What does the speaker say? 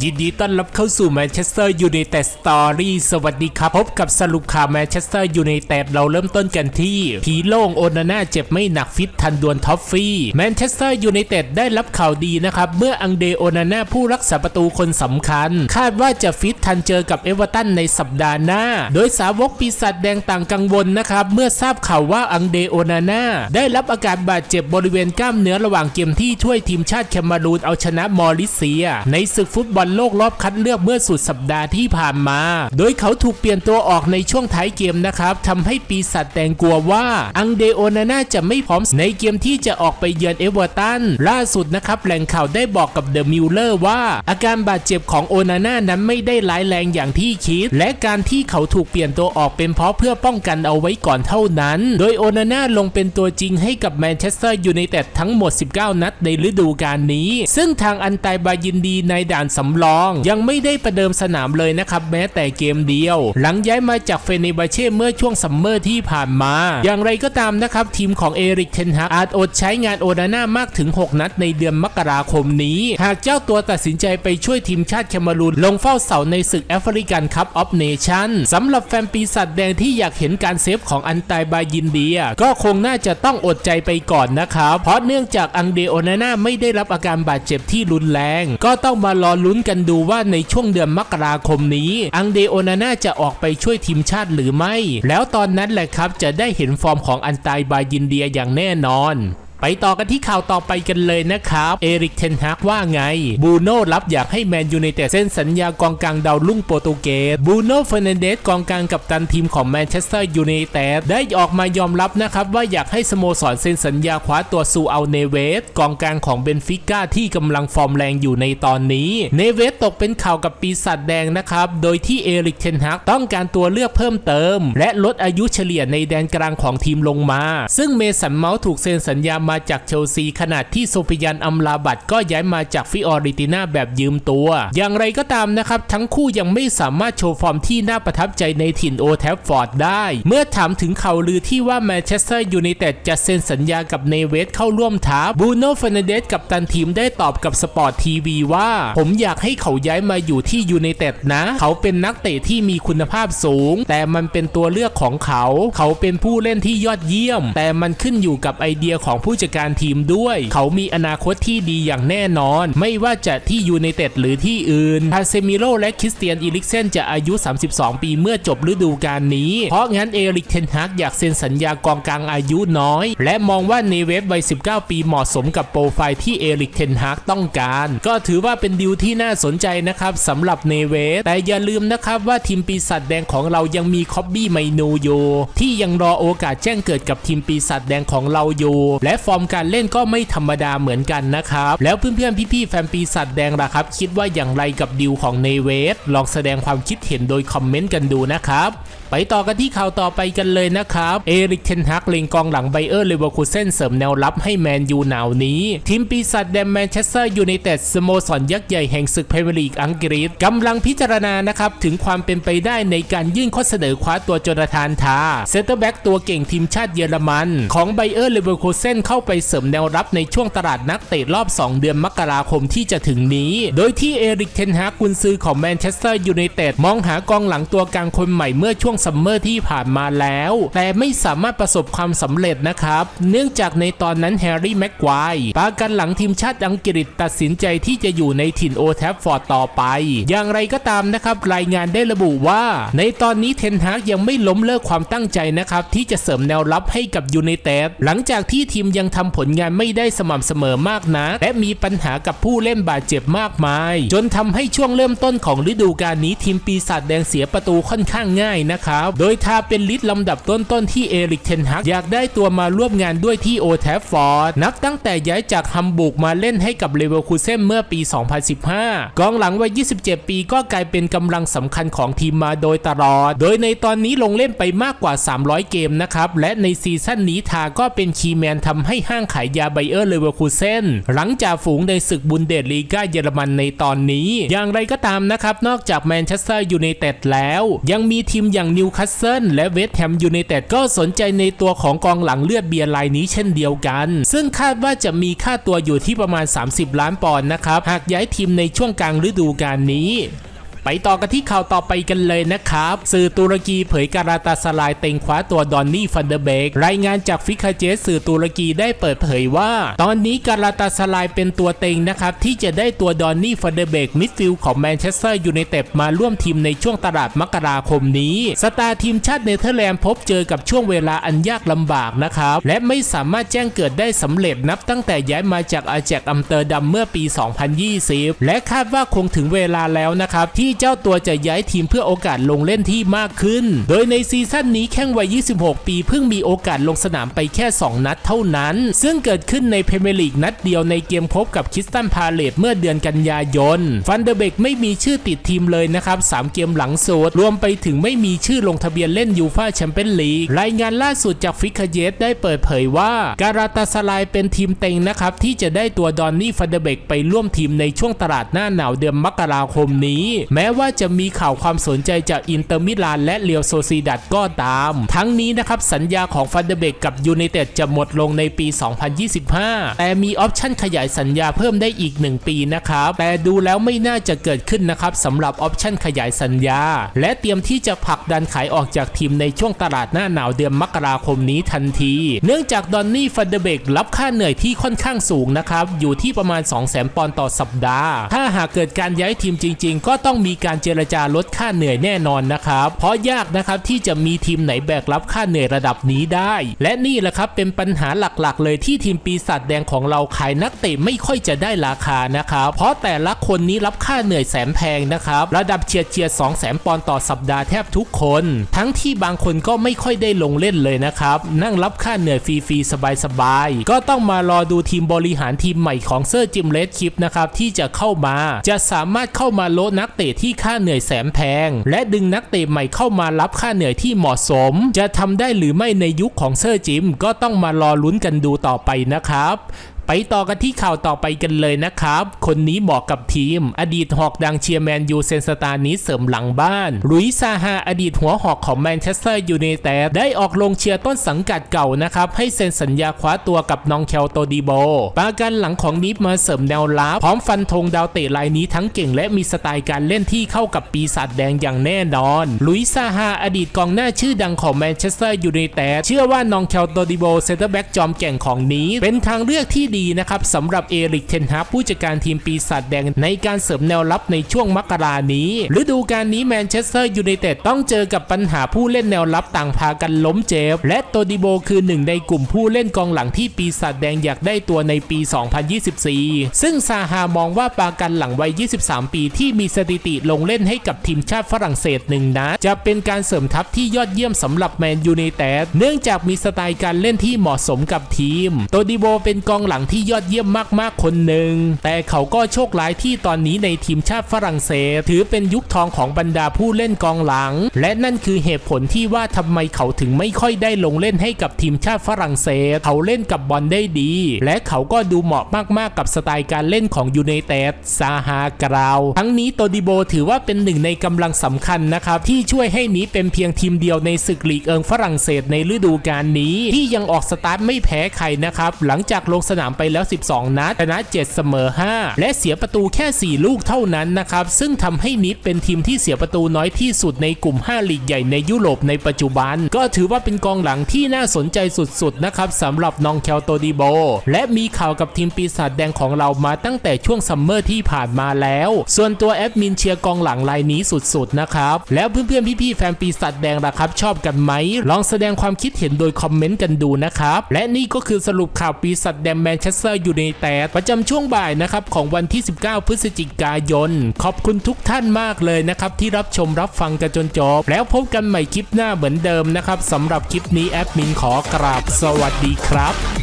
ยินดีต้อนรับเข้าสู่แมนเชสเตอร์ยูไนเต็ดสตอรี่สวัสดีครับ พบกับสรุปข่าวแมนเชสเตอร์ยูไนเต็ดเราเริ่มต้นกันที่ ผีโล่งโอนาน่าเจ็บไม่หนักฟิตทันดวลท็อฟฟี่แมนเชสเตอร์ยูไนเต็ดได้รับข่าวดีนะครับ เมื่ออังเดโอนาน่าผู้รักษาประตูคนสำคัญ คาดว่าจะฟิตทันเจอกับเอเวอร์ตันในสัปดาห์หน้า โดยสาวกปีศาจแดงต่างกังวลนะครับ เมื่อทราบข่าวว่าอังเดโอนาน่าได้รับอาการบาดเจ็บบริเวณกล้ามเนื้อระหว่างเกมที่ช่วยทีมชาติแคมารูนเอาชนะมอริเซีย ในศึกฟุตบอลโลกรอบคัดเลือกเมื่อสุดสัปดาห์ที่ผ่านมา โดยเขาถูกเปลี่ยนตัวออกในช่วงท้ายเกมนะครับทำให้ปีศาจแดงกลัวว่าอังเดโอนาน่าจะไม่พร้อมในเกมที่จะออกไปเยือนเอเวอร์ตันล่าสุดนะครับแหล่งข่าวได้บอกกับเดอะมิลเลอร์ว่า อาการบาดเจ็บของโอนาน่านั้นไม่ได้ร้ายแรงอย่างที่คิด และการที่เขาถูกเปลี่ยนตัวออกเป็นเพราะเพื่อป้องกันเอาไว้ก่อนเท่านั้น โดยโอนาน่าลงเป็นตัวจริงให้กับแมนเชสเตอร์ยูไนเต็ดทั้งหมด 19 นัดในฤดูกาลนี้ ซึ่งทางอันไตบายินดีในด่านสำรอง ยังไม่ได้ประเดิมสนามเลยนะครับแม้แต่เกมเดียว หลังย้ายมาจากเฟเนบาเช่เมื่อช่วงซัมเมอร์ที่ผ่านมา อย่างไรก็ตามนะครับทีมของเอริกเทนฮากอาจอดใช้งานโอนาน่ามากถึง 6 นัดในเดือนมกราคมนี้ หากเจ้าตัวตัดสินใจไปช่วยทีมชาติแคมารูนลงเฝ้าเสาในศึกแอฟริกันคัพออฟเนชั่นสำหรับแฟนปีศาจแดงที่อยากเห็นการเซฟของอันไตบายินเดีย ก็คงน่าจะต้องอดใจไปก่อนนะครับ เพราะเนื่องจากอังเดโอนาน่าไม่ได้รับอาการบาดเจ็บที่รุนแรง ก็ต้องมารอลุ้นกันดูว่าในช่วงเดือนมกราคมนี้ อังเดโอนาน่าจะออกไปช่วยทีมชาติหรือไม่ แล้วตอนนั้นแหละครับจะได้เห็นฟอร์มของอันตายบายินเดียอย่างแน่นอน ไปต่อกันที่ข่าวต่อไปกันเลยนะครับ เอริกเทนฮากว่าไง บูโน่รับอยากให้แมนยูไนเต็ดเซ็นสัญญากองกลางดาวรุ่งโปรตุเกส บูโน่เฟอร์นันเดสกองกลางกับตันทีมของแมนเชสเตอร์ยูไนเต็ดได้ออกมายอมรับนะครับว่าอยากให้สโมสรเซ็นสัญญาคว้าตัวซูอัลเนเวสกองกลางของเบนฟิก้าที่กำลังฟอร์มแรงอยู่ในตอนนี้ เนเวสตกเป็นข่าวกับปีศาจแดงนะครับ โดยที่เอริกเทนฮากต้องการตัวเลือกเพิ่มเติม และลดอายุเฉลี่ยในแดนกลางของทีมลงมา ซึ่งเมสันเมาส์ถูกเซ็นสัญญามาาจากเชลซีขณะที่โซฟิยันอัมลาบัตก็ย้ายมาจากฟิออริติน่าแบบยืมตัว อย่างไรก็ตามนะครับ ทั้งคู่ยังไม่สามารถโชว์ฟอร์มที่น่าประทับใจในถิ่นโอแทฟฟอร์ดได้ เมื่อถามถึงข่าวลือที่ว่าแมนเชสเตอร์ยูไนเต็ดจะเซ็นสัญญากับเนเวสเข้าร่วมทัพบูโน่เฟร์นันเดสกับตันทีมได้ตอบกับสปอร์ตทีวีว่า ผมอยากให้เขาย้ายมาอยู่ที่ยูไนเต็ดนะ เขาเป็นนักเตะที่มีคุณภาพสูง แต่มันเป็นตัวเลือกของเขา เขาเป็นผู้เล่นที่ยอดเยี่ยม แต่มันขึ้นอยู่กับไอเดียของผู้จัดการทีมด้วย เขามีอนาคตที่ดีอย่างแน่นอน ไม่ว่าจะที่ยูไนเต็ดหรือที่อื่นคาเซมิโลและคริสเตียนอีลิกเซนจะอายุ 32 ปีเมื่อจบฤดูกาลนี้ เพราะงั้นเอริกเทนฮากอยากเซ็นสัญญากองกลางอายุน้อย และมองว่าเนเวสวัย 19 ปีเหมาะสมกับโปรไฟล์ที่เอริกเทนฮากต้องการ ก็ถือว่าเป็นดีลที่น่าสนใจนะครับสำหรับเนเวสแต่อย่าลืมนะครับว่าทีมปีศาจแดงของเรายังมีคอบบี้ไมนูอยู่ที่ยังรอโอกาสแจ้งเกิดกับทีมปีศาจแดงของเราอยู่และฟอร์มการเล่นก็ไม่ธรรมดาเหมือนกันนะครับ แล้วเพื่อนๆพี่ๆแฟนปีศาจแดงล่ะครับ คิดว่าอย่างไรกับดีลของเนเวสลองแสดงความคิดเห็นโดยคอมเมนต์กันดูนะครับไปต่อกันที่ข่าวต่อไปกันเลยนะครับ เอริกเทนฮักเลงกองหลังไบเออร์เลเวอร์คูเซนเสริมแนวรับให้แมนยูหนาวนี้ ทีมปีศาจแดงแมนเชสเตอร์ยูไนเต็ดสโมสรยักษ์ใหญ่แห่งศึกพรีเมียร์ลีกอังกฤษกำลังพิจารณานะครับ ถึงความเป็นไปได้ในการยื่นข้อเสนอคว้าตัวโจนาธานทาเซนเตอร์แบ็กตัวเก่งทีมชาติเยอรมัน ของไบเออร์เลเวอร์คูเซนเข้าข้าไปเสริมแนวรับในช่วงตลาดนักเตะรอบ 2 เดือนมกราคมที่จะถึงนี้ โดยที่เอริกเทนฮากกุนซือของแมนเชสเตอร์ยูไนเต็ดมองหากองหลังตัวกลางคนใหม่เมื่อช่วงซัมเมอร์ที่ผ่านมาแล้ว แต่ไม่สามารถประสบความสำเร็จนะครับ เนื่องจากในตอนนั้นแฮร์รี่แม็กควายปากันหลังทีมชาติอังกฤษตัดสินใจที่จะอยู่ในถิ่นโอแทฟฟอร์ดต่อไป อย่างไรก็ตามนะครับ รายงานได้ระบุว่า ในตอนนี้เทนฮากยังไม่ล้มเลิกความตั้งใจนะครับที่จะเสริมแนวรับให้กับยูไนเต็ดหลังจากที่ทีมยังังทำผลงานไม่ได้สม่ำเสมอมากนะและมีปัญหากับผู้เล่นบาดเจ็บมากมาย จนทำให้ช่วงเริ่มต้นของฤดูกาลนี้ทีมปีศาจแดงเสียประตูค่อนข้างง่ายนะครับ โดยทาเป็นลิดลำดับต้นๆที่เอริกเทนฮักอยากได้ตัวมาร่วมงานด้วยที่โอแทฟฟอร์ดนับตั้งแต่ย้ายจากฮัมบูร์กมาเล่นให้กับเลเวอร์คูเซนเมื่อปี 2015 กองหลังวัย 27 ปีก็กลายเป็นกำลังสำคัญของทีมมาโดยตลอด โดยในตอนนี้ลงเล่นไปมากกว่า 300 เกมนะครับ และในซีซั่นนี้ทาก็เป็นคีย์แมนทำให้ให้ห้างขายยาไบเออร์เลเวอร์คูเซนหลังจากฝูงในศึกบุนเดสลีกาเยอรมันในตอนนี้ อย่างไรก็ตามนะครับ นอกจากแมนเชสเตอร์ยูไนเต็ดแล้ว ยังมีทีมอย่างนิวคาสเซิลและเวสต์แฮมยูไนเต็ดก็สนใจในตัวของกองหลังเลือดเบียร์รายนี้เช่นเดียวกัน ซึ่งคาดว่าจะมีค่าตัวอยู่ที่ประมาณ 30 ล้านปอนด์นะครับ หากย้ายทีมในช่วงกลางฤดูกาลนี้ ไปต่อกันที่ข่าวต่อไปกันเลยนะครับ สื่อตุรกีเผยการาตาสลายเต็งคว้าตัวดอนนี่ฟันเดเบกรายงานจากฟิคาเจสสื่อตุรกีได้เปิดเผยว่า ตอนนี้การาตาสลายเป็นตัวเต็งนะครับที่จะได้ตัวดอนนี่ฟันเดเบกมิดฟิลด์ของแมนเชสเตอร์ยูไนเต็ดมาร่วมทีมในช่วงตลาดมกราคมนี้ สตาร์ทีมชาติเนเธอร์แลนด์พบเจอกับช่วงเวลาอันยากลำบากนะครับ และไม่สามารถแจ้งเกิดได้สำเร็จนับตั้งแต่ย้ายมาจากอาแจกอัมเตอร์ดัมเมื่อปี 2020 และคาดว่าคงถึงเวลาแล้วนะครับที่เจ้าตัวจะย้ายทีมเพื่อโอกาสลงเล่นที่มากขึ้น โดยในซีซั่นนี้แข้งวัย 26 ปีเพิ่งมีโอกาสลงสนามไปแค่ 2 นัดเท่านั้น ซึ่งเกิดขึ้นในพรีเมียร์ลีกนัดเดียวในเกมพบกับคิสตันพาเลตเมื่อเดือนกันยายน ฟันเดเบกไม่มีชื่อติดทีมเลยนะครับ 3 เกมหลังสุดรวมไปถึงไม่มีชื่อลงทะเบียนเล่นยูฟาแชมเปี้ยนลีกรายงานล่าสุดจากฟิกาเยสได้เปิดเผยว่า การาตาสลายเป็นทีมเต็งนะครับที่จะได้ตัวดอนนี่ฟันเดเบกไปร่วมทีมในช่วงตลาดหน้าหนาวเดือนมกราคมนี้แม้ม้ว่าจะมีข่าวความสนใจจากอินเตอร์มิลานและเรียวโซซีดัดก็ตาม ทั้งนี้นะครับสัญญาของฟันเดเบกกับยูไนเต็ดจะหมดลงในปี 2025 แต่มีออปชั่นขยายสัญญาเพิ่มได้อีก 1 ปีนะครับ แต่ดูแล้วไม่น่าจะเกิดขึ้นนะครับสำหรับออปชั่นขยายสัญญา และเตรียมที่จะผลักดันขายออกจากทีมในช่วงตลาดหน้าหนาวเดือนมกราคมนี้ทันที เนื่องจากดอนนี่ฟันเดเบกรับค่าเหนื่อยที่ค่อนข้างสูงนะครับอยู่ที่ประมาณ 200,000ปอนด์ต่อสัปดาห์ ถ้าหากเกิดการย้ายทีมจริง ๆ ก็ต้องมีีการเจรจาลดค่าเหนื่อยแน่นอนนะครับ เพราะยากนะครับที่จะมีทีมไหนแบกรับค่าเหนื่อยระดับนี้ได้ และนี่แหละครับเป็นปัญหาหลักๆ เลยที่ทีมปีศาจแดงของเราขายนักเตะไม่ค่อยจะได้ราคานะครับ เพราะแต่ละคนนี้รับค่าเหนื่อยแสนแพงนะครับ ระดับเฉียดเฉียด2 0 0แสนปอนด์ต่อสัปดาห์แทบทุกคน ทั้งที่บางคนก็ไม่ค่อยได้ลงเล่นเลยนะครับ นั่งรับค่าเหนื่อยฟรีๆสบายๆ ก็ต้องมารอดูทีมบริหารทีมใหม่ของเซอร์จิมเลสคิปนะครับที่จะเข้ามา จะสามารถเข้ามาโลดนักเตะที่ค่าเหนื่อยแสนแพง และดึงนักเตะใหม่เข้ามารับค่าเหนื่อยที่เหมาะสม จะทำได้หรือไม่ในยุคของเซอร์จิมก็ต้องมารอลุ้นกันดูต่อไปนะครับ ไปต่อกันที่ข่าวต่อไปกันเลยนะครับ คนนี้เหมาะกับทีม อดีตหอกดังเชียร์แมนยูเซนสตานี้เสริมหลังบ้านลุยซาฮาอดีตหัวหอกของแมนเชสเตอร์ยูไนเต็ดได้ออกลงเชียร์ต้นสังกัดเก่านะครับ ให้เซ็นสัญญาคว้าตัวกับนองเคลโตดีโบปากันหลังของนิฟมาเสริมแนวรับพร้อมฟันธงดาวเตะรายนี้ทั้งเก่งและมีสไตล์การเล่นที่เข้ากับปีศาจแดงอย่างแน่นอนลุยซาฮาอดีตกองหน้าชื่อดังของแมนเชสเตอร์ยูไนเต็ดเชื่อว่านองเคลโตดีโบเซนเตอร์แบ็กจอมแก่งของนี้ เป็นทางเลือกที่ดีนะครับสำหรับเอริกเทนฮาผู้จัดการทีมปีศาจแดงในการเสริมแนวรับในช่วงมกรานี้ฤดูกาลนี้แมนเชสเตอร์ยูไนเต็ดต้องเจอกับปัญหาผู้เล่นแนวรับต่างพากันล้มเจ็บและโตดิโบคือหนึ่งในกลุ่มผู้เล่นกองหลังที่ปีศาจแดงอยากได้ตัวในปี 2024 ซึ่งซาฮามองว่าปากันหลังวัย 23 ปีที่มีสถิติลงเล่นให้กับทีมชาติฝรั่งเศสหนึ่งนัดจะเป็นการเสริมทัพที่ยอดเยี่ยมสำหรับแมนยูไนเต็ดเนื่องจากมีสไตล์การเล่นที่เหมาะสมกับทีม โตดิโบเป็นกองหลังที่ยอดเยี่ยมมากๆคนหนึ่ง แต่เขาก็โชคร้ายที่ตอนนี้ในทีมชาติฝรั่งเศส ถือเป็นยุคทองของบรรดาผู้เล่นกองหลัง และนั่นคือเหตุผลที่ว่าทำไมเขาถึงไม่ค่อยได้ลงเล่นให้กับทีมชาติฝรั่งเศส เขาเล่นกับบอลได้ดี และเขาก็ดูเหมาะมากๆกับสไตล์การเล่นของยูไนเต็ดซาฮากราวทั้งนี้โตดิโบถือว่าเป็นหนึ่งในกำลังสำคัญนะครับที่ช่วยให้นี้เป็นเพียงทีมเดียวในศึกลีกเอิงฝรั่งเศสในฤดูกาลนี้ ที่ยังออกสตาร์ทไม่แพ้ใครนะครับหลังจากลงสนามไปแล้ว 12 นัดชนะ 7 เสมอ 5 และเสียประตูแค่ 4 ลูกเท่านั้นนะครับ ซึ่งทำให้นิดเป็นทีมที่เสียประตูน้อยที่สุดในกลุ่ม 5 ลีกใหญ่ในยุโรปในปัจจุบัน ก็ถือว่าเป็นกองหลังที่น่าสนใจสุดๆนะครับสำหรับนองแคลโตดิโบ และมีข่าวกับทีมปีศาจแดงของเรามาตั้งแต่ช่วงซัมเมอร์ที่ผ่านมาแล้ว ส่วนตัวแอดมินเชียร์กองหลังรายนี้สุดๆนะครับ แล้วเพื่อนๆพี่ๆแฟนปีศาจแดงล่ะครับ ชอบกันไหม ลองแสดงความคิดเห็นโดยคอมเมนต์กันดูนะครับ และนี่ก็คือสรุปข่าวปีศาจแดงแมนเชสเตอร์ยูไนเต็ดประจำช่วงบ่ายนะครับของวันที่ 19 พฤศจิกายน ขอบคุณทุกท่านมากเลยนะครับที่รับชมรับฟังกันจนจบ แล้วพบกันใหม่คลิปหน้าเหมือนเดิมนะครับสำหรับคลิปนี้แอดมินขอกราบสวัสดีครับ